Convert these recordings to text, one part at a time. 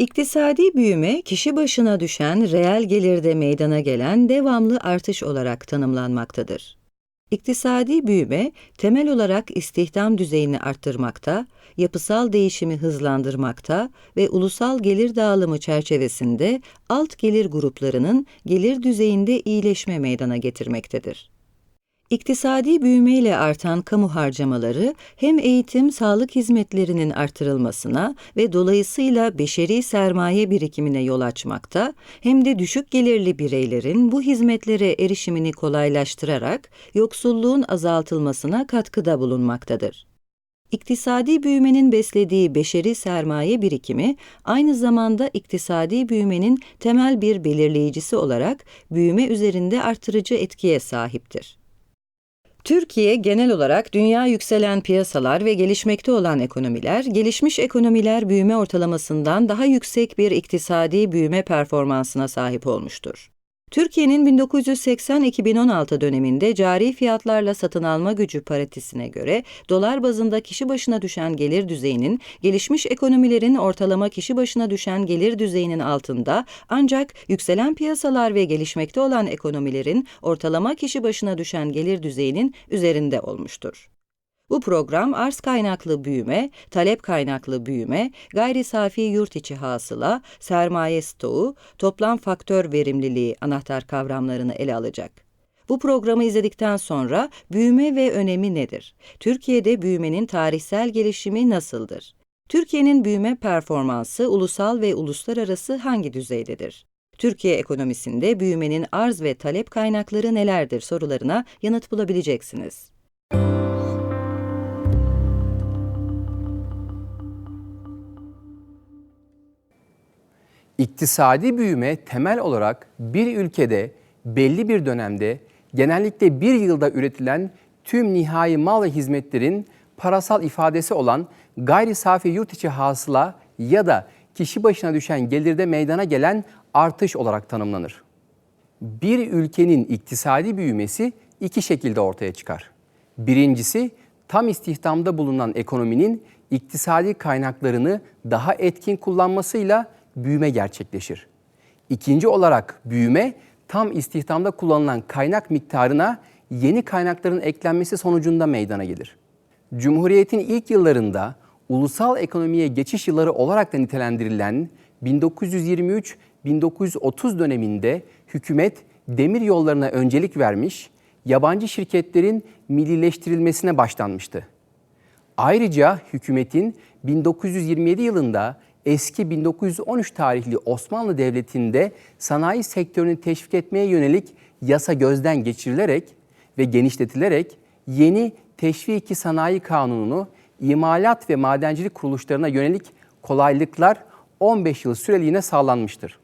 İktisadi büyüme, kişi başına düşen reel gelirde meydana gelen devamlı artış olarak tanımlanmaktadır. İktisadi büyüme, temel olarak istihdam düzeyini arttırmakta, yapısal değişimi hızlandırmakta ve ulusal gelir dağılımı çerçevesinde alt gelir gruplarının gelir düzeyinde iyileşme meydana getirmektedir. İktisadi büyümeyle artan kamu harcamaları hem eğitim, sağlık hizmetlerinin artırılmasına ve dolayısıyla beşeri sermaye birikimine yol açmakta, hem de düşük gelirli bireylerin bu hizmetlere erişimini kolaylaştırarak yoksulluğun azaltılmasına katkıda bulunmaktadır. İktisadi büyümenin beslediği beşeri sermaye birikimi aynı zamanda iktisadi büyümenin temel bir belirleyicisi olarak büyüme üzerinde artırıcı etkiye sahiptir. Türkiye genel olarak dünya yükselen piyasalar ve gelişmekte olan ekonomiler, gelişmiş ekonomiler büyüme ortalamasından daha yüksek bir iktisadi büyüme performansına sahip olmuştur. Türkiye'nin 1980-2016 döneminde cari fiyatlarla satın alma gücü paritesine göre dolar bazında kişi başına düşen gelir düzeyinin gelişmiş ekonomilerin ortalama kişi başına düşen gelir düzeyinin altında ancak yükselen piyasalar ve gelişmekte olan ekonomilerin ortalama kişi başına düşen gelir düzeyinin üzerinde olmuştur. Bu program arz kaynaklı büyüme, talep kaynaklı büyüme, gayri safi yurt içi hasıla, sermaye stoğu, toplam faktör verimliliği anahtar kavramlarını ele alacak. Bu programı izledikten sonra büyüme ve önemi nedir? Türkiye'de büyümenin tarihsel gelişimi nasıldır? Türkiye'nin büyüme performansı ulusal ve uluslararası hangi düzeydedir? Türkiye ekonomisinde büyümenin arz ve talep kaynakları nelerdir sorularına yanıt bulabileceksiniz. İktisadi büyüme temel olarak bir ülkede belli bir dönemde genellikle bir yılda üretilen tüm nihai mal ve hizmetlerin parasal ifadesi olan gayri safi yurt içi hasıla ya da kişi başına düşen gelirde meydana gelen artış olarak tanımlanır. Bir ülkenin iktisadi büyümesi iki şekilde ortaya çıkar. Birincisi tam istihdamda bulunan ekonominin iktisadi kaynaklarını daha etkin kullanmasıyla büyüme gerçekleşir. İkinci olarak büyüme tam istihdamda kullanılan kaynak miktarına yeni kaynakların eklenmesi sonucunda meydana gelir. Cumhuriyet'in ilk yıllarında ulusal ekonomiye geçiş yılları olarak da nitelendirilen 1923-1930 döneminde hükümet demir yollarına öncelik vermiş, yabancı şirketlerin millileştirilmesine başlanmıştı. Ayrıca hükümetin 1927 yılında eski 1913 tarihli Osmanlı Devleti'nde sanayi sektörünü teşvik etmeye yönelik yasa gözden geçirilerek ve genişletilerek yeni Teşviki Sanayi Kanunu imalat ve madencilik kuruluşlarına yönelik kolaylıklar 15 yıl süreliğine sağlanmıştır.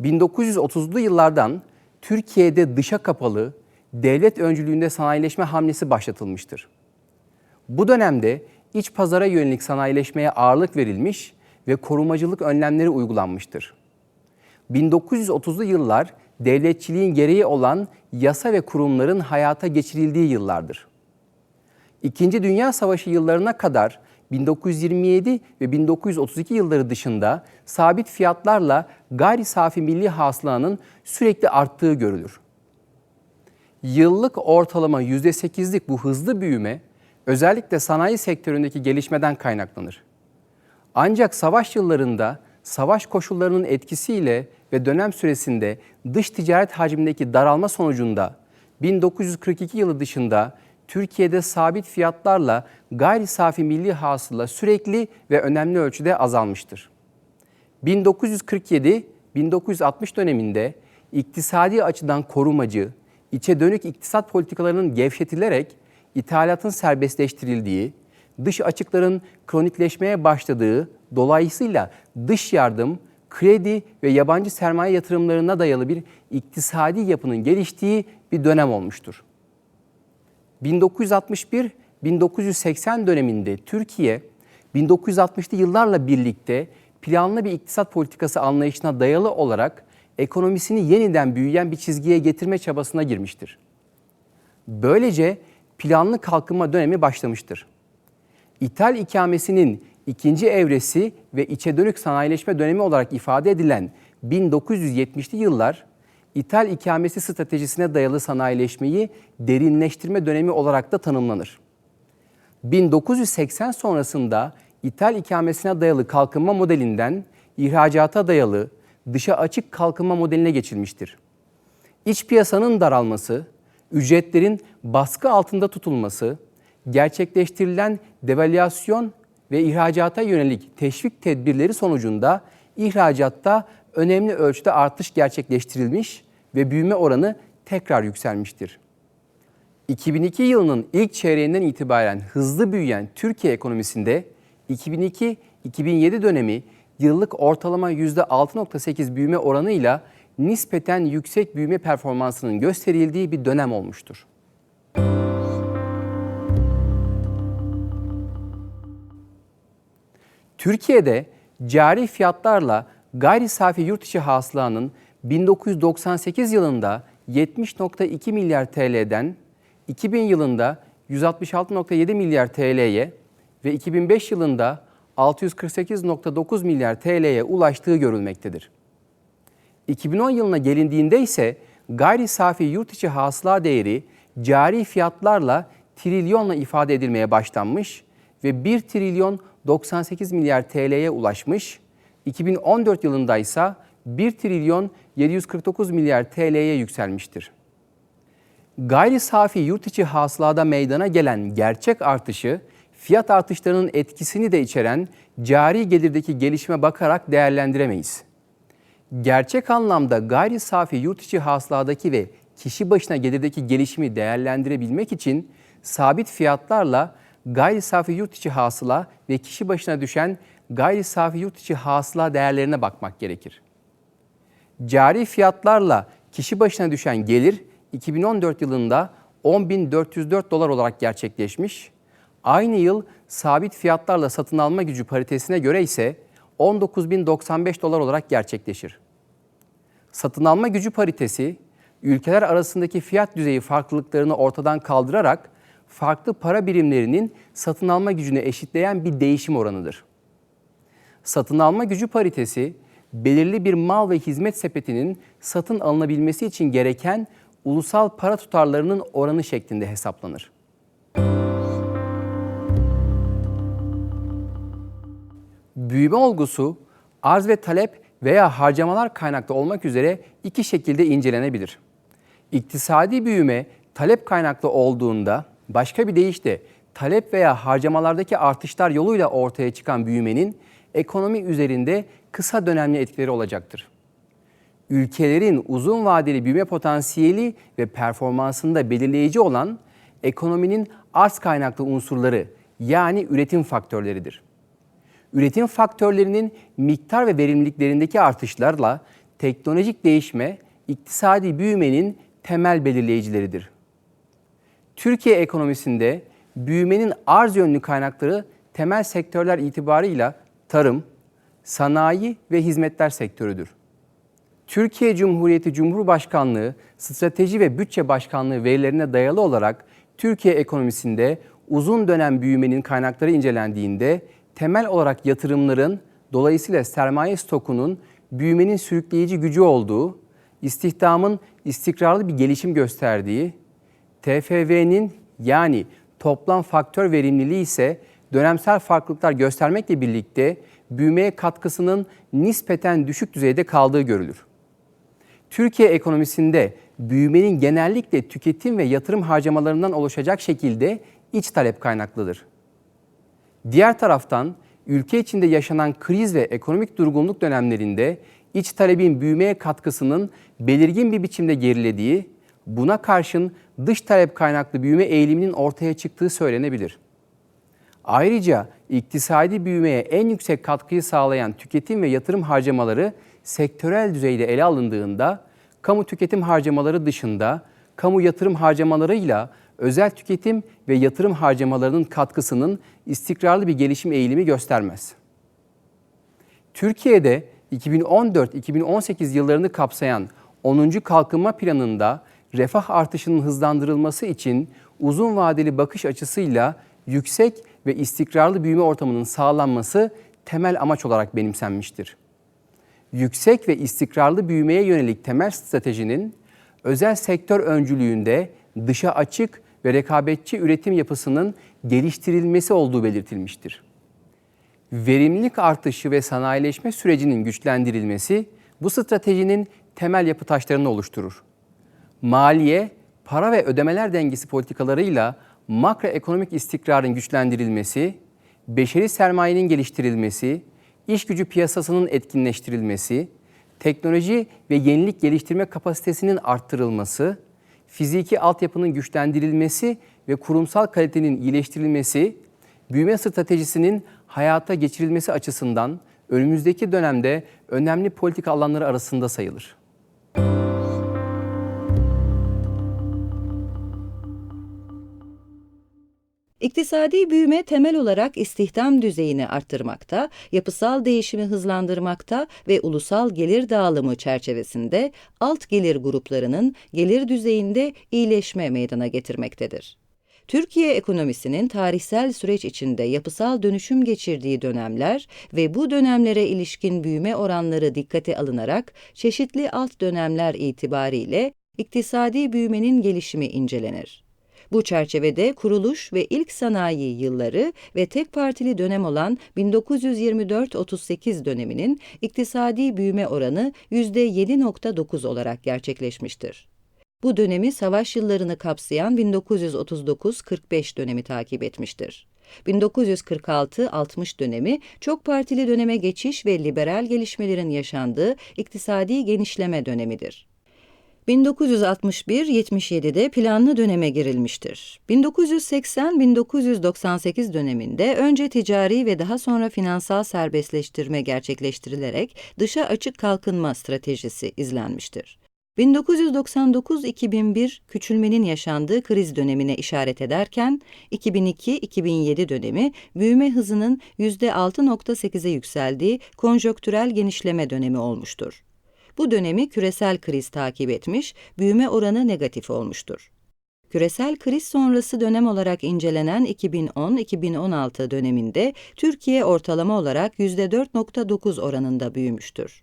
1930'lu yıllardan Türkiye'de dışa kapalı, devlet öncülüğünde sanayileşme hamlesi başlatılmıştır. Bu dönemde iç pazara yönelik sanayileşmeye ağırlık verilmiş ve korumacılık önlemleri uygulanmıştır. 1930'lu yıllar devletçiliğin gereği olan yasa ve kurumların hayata geçirildiği yıllardır. İkinci Dünya Savaşı yıllarına kadar 1927 ve 1932 yılları dışında sabit fiyatlarla gayri safi milli hasılanın sürekli arttığı görülür. Yıllık ortalama %8'lik bu hızlı büyüme özellikle sanayi sektöründeki gelişmeden kaynaklanır. Ancak savaş yıllarında savaş koşullarının etkisiyle ve dönem süresinde dış ticaret hacmindeki daralma sonucunda 1942 yılı dışında Türkiye'de sabit fiyatlarla gayri safi milli hasıla sürekli ve önemli ölçüde azalmıştır. 1947-1960 döneminde iktisadi açıdan korumacı, içe dönük iktisat politikalarının gevşetilerek ithalatın serbestleştirildiği, dış açıkların kronikleşmeye başladığı, dolayısıyla dış yardım, kredi ve yabancı sermaye yatırımlarına dayalı bir iktisadi yapının geliştiği bir dönem olmuştur. 1961-1980 döneminde Türkiye 1960'lı yıllarla birlikte planlı bir iktisat politikası anlayışına dayalı olarak ekonomisini yeniden büyüyen bir çizgiye getirme çabasına girmiştir. Böylece planlı kalkınma dönemi başlamıştır. İthal ikamesinin ikinci evresi ve içe dönük sanayileşme dönemi olarak ifade edilen 1970'li yıllar ithal ikamesi stratejisine dayalı sanayileşmeyi derinleştirme dönemi olarak da tanımlanır. 1980 sonrasında ithal ikamesine dayalı kalkınma modelinden ihracata dayalı dışa açık kalkınma modeline geçilmiştir. İç piyasanın daralması, ücretlerin baskı altında tutulması, gerçekleştirilen devalüasyon ve ihracata yönelik teşvik tedbirleri sonucunda ihracatta önemli ölçüde artış gerçekleştirilmiş ve büyüme oranı tekrar yükselmiştir. 2002 yılının ilk çeyreğinden itibaren hızlı büyüyen Türkiye ekonomisinde 2002-2007 dönemi yıllık ortalama %6.8 büyüme oranıyla nispeten yüksek büyüme performansının gösterildiği bir dönem olmuştur. Türkiye'de cari fiyatlarla gayri safi yurt içi hasılanın 1998 yılında 70.2 milyar TL'den 2000 yılında 166.7 milyar TL'ye ve 2005 yılında 648.9 milyar TL'ye ulaştığı görülmektedir. 2010 yılına gelindiğinde ise gayri safi yurt içi hasıla değeri cari fiyatlarla trilyonla ifade edilmeye başlanmış ve 1 trilyon 98 milyar TL'ye ulaşmış. 2014 yılında ise 1 trilyon 749 milyar TL'ye yükselmiştir. Gayri safi yurt içi hasılada meydana gelen gerçek artışı, fiyat artışlarının etkisini de içeren cari gelirdeki gelişime bakarak değerlendiremeyiz. Gerçek anlamda gayri safi yurt içi hasıladaki ve kişi başına gelirdeki gelişimi değerlendirebilmek için sabit fiyatlarla gayri safi yurt içi hasıla ve kişi başına düşen gayri safi yurt içi hasıla değerlerine bakmak gerekir. Cari fiyatlarla kişi başına düşen gelir 2014 yılında 10.404 dolar olarak gerçekleşmiş. Aynı yıl sabit fiyatlarla satın alma gücü paritesine göre ise 19.095 dolar olarak gerçekleşir. Satın alma gücü paritesi, ülkeler arasındaki fiyat düzeyi farklılıklarını ortadan kaldırarak farklı para birimlerinin satın alma gücünü eşitleyen bir değişim oranıdır. Satın alma gücü paritesi, belirli bir mal ve hizmet sepetinin satın alınabilmesi için gereken ulusal para tutarlarının oranı şeklinde hesaplanır. Büyüme olgusu arz ve talep veya harcamalar kaynaklı olmak üzere iki şekilde incelenebilir. İktisadi büyüme talep kaynaklı olduğunda başka bir deyişle talep veya harcamalardaki artışlar yoluyla ortaya çıkan büyümenin ekonomi üzerinde kısa dönemli etkileri olacaktır. Ülkelerin uzun vadeli büyüme potansiyeli ve performansında belirleyici olan ekonominin arz kaynaklı unsurları yani üretim faktörleridir. Üretim faktörlerinin miktar ve verimliliklerindeki artışlarla teknolojik değişme iktisadi büyümenin temel belirleyicileridir. Türkiye ekonomisinde büyümenin arz yönlü kaynakları temel sektörler itibarıyla tarım, sanayi ve hizmetler sektörüdür. Türkiye Cumhuriyeti Cumhurbaşkanlığı Strateji ve Bütçe Başkanlığı verilerine dayalı olarak Türkiye ekonomisinde uzun dönem büyümenin kaynakları incelendiğinde temel olarak yatırımların dolayısıyla sermaye stokunun büyümenin sürükleyici gücü olduğu, istihdamın istikrarlı bir gelişim gösterdiği, TFV'nin yani toplam faktör verimliliği ise dönemsel farklılıklar göstermekle birlikte büyümeye katkısının nispeten düşük düzeyde kaldığı görülür. Türkiye ekonomisinde büyümenin genellikle tüketim ve yatırım harcamalarından oluşacak şekilde iç talep kaynaklıdır. Diğer taraftan ülke içinde yaşanan kriz ve ekonomik durgunluk dönemlerinde iç talebin büyümeye katkısının belirgin bir biçimde gerilediği, buna karşın dış talep kaynaklı büyüme eğiliminin ortaya çıktığı söylenebilir. Ayrıca iktisadi büyümeye en yüksek katkıyı sağlayan tüketim ve yatırım harcamaları sektörel düzeyde ele alındığında kamu tüketim harcamaları dışında kamu yatırım harcamalarıyla özel tüketim ve yatırım harcamalarının katkısının istikrarlı bir gelişim eğilimi göstermez. Türkiye'de 2014-2018 yıllarını kapsayan 10. Kalkınma Planı'nda refah artışının hızlandırılması için uzun vadeli bakış açısıyla yüksek ve istikrarlı büyüme ortamının sağlanması temel amaç olarak benimsenmiştir. Yüksek ve istikrarlı büyümeye yönelik temel stratejinin özel sektör öncülüğünde dışa açık ve rekabetçi üretim yapısının geliştirilmesi olduğu belirtilmiştir. Verimlilik artışı ve sanayileşme sürecinin güçlendirilmesi bu stratejinin temel yapı taşlarını oluşturur. Maliye, para ve ödemeler dengesi politikalarıyla makroekonomik istikrarın güçlendirilmesi, beşeri sermayenin geliştirilmesi, iş gücü piyasasının etkinleştirilmesi, teknoloji ve yenilik geliştirme kapasitesinin arttırılması, fiziki altyapının güçlendirilmesi ve kurumsal kalitenin iyileştirilmesi, büyüme stratejisinin hayata geçirilmesi açısından önümüzdeki dönemde önemli politika alanları arasında sayılır. İktisadi büyüme temel olarak istihdam düzeyini arttırmakta, yapısal değişimi hızlandırmakta ve ulusal gelir dağılımı çerçevesinde alt gelir gruplarının gelir düzeyinde iyileşme meydana getirmektedir. Türkiye ekonomisinin tarihsel süreç içinde yapısal dönüşüm geçirdiği dönemler ve bu dönemlere ilişkin büyüme oranları dikkate alınarak çeşitli alt dönemler itibariyle iktisadi büyümenin gelişimi incelenir. Bu çerçevede kuruluş ve ilk sanayi yılları ve tek partili dönem olan 1924-38 döneminin iktisadi büyüme oranı %7.9 olarak gerçekleşmiştir. Bu dönemi savaş yıllarını kapsayan 1939-45 dönemi takip etmiştir. 1946-60 dönemi çok partili döneme geçiş ve liberal gelişmelerin yaşandığı iktisadi genişleme dönemidir. 1961-77'de planlı döneme girilmiştir. 1980-1998 döneminde önce ticari ve daha sonra finansal serbestleştirme gerçekleştirilerek dışa açık kalkınma stratejisi izlenmiştir. 1999-2001 küçülmenin yaşandığı kriz dönemine işaret ederken, 2002-2007 dönemi büyüme hızının %6.8'e yükseldiği konjöktürel genişleme dönemi olmuştur. Bu dönemi küresel kriz takip etmiş, büyüme oranı negatif olmuştur. Küresel kriz sonrası dönem olarak incelenen 2010-2016 döneminde Türkiye ortalama olarak %4.9 oranında büyümüştür.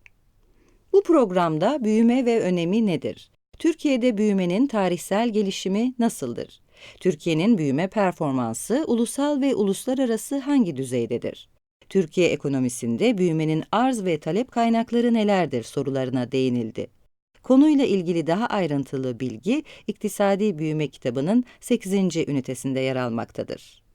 Bu programda büyüme ve önemi nedir? Türkiye'de büyümenin tarihsel gelişimi nasıldır? Türkiye'nin büyüme performansı ulusal ve uluslararası hangi düzeydedir? Türkiye ekonomisinde büyümenin arz ve talep kaynakları nelerdir sorularına değinildi. Konuyla ilgili daha ayrıntılı bilgi İktisadi Büyüme kitabının 8. ünitesinde yer almaktadır.